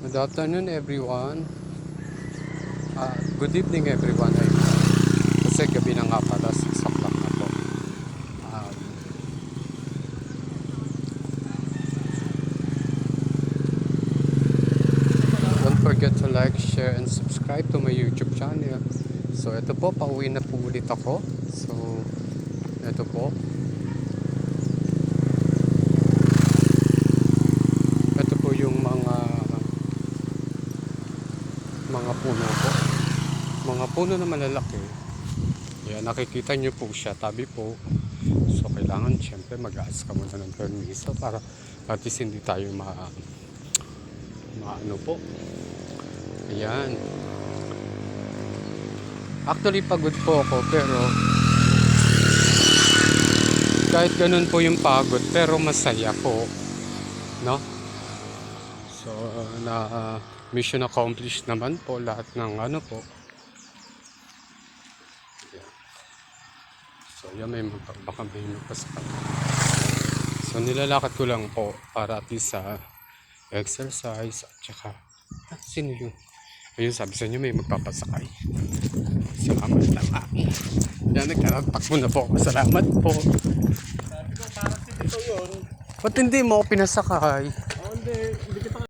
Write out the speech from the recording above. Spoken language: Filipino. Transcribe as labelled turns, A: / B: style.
A: Good afternoon everyone. Ah, good evening everyone. Ay, kasi gabi na nga pala, 6 o'clock na po. Ah, don't forget to like, share, and subscribe to my YouTube channel. So ito po, pauwi na po ulit ako. So, ito po. Ito po yung mga mga puno po. Mga puno na malalaki. Yan, nakikita nyo po siya, tabi po. So, kailangan syempre mag-aas ka muna ng permiso para at least hindi tayo ma maano po. Ayan. Actually, pagod po ako, pero kahit ganun po yung pagod, pero masaya po. No? So, na uh, mission accomplished naman po lahat ng ano po. So, yan may baka may magpasakal. So, nilalakad ko lang po para at least sa exercise at saka, ah, sino yun? Ayun, sabi sa inyo may magpapasakay. Salamat lang ah. Yan, nagtatakbo na po. Salamat po.
B: Sabi ko, parang si Tito yun.
A: Ba't hindi mo pinasakay?
B: Oh, hindi.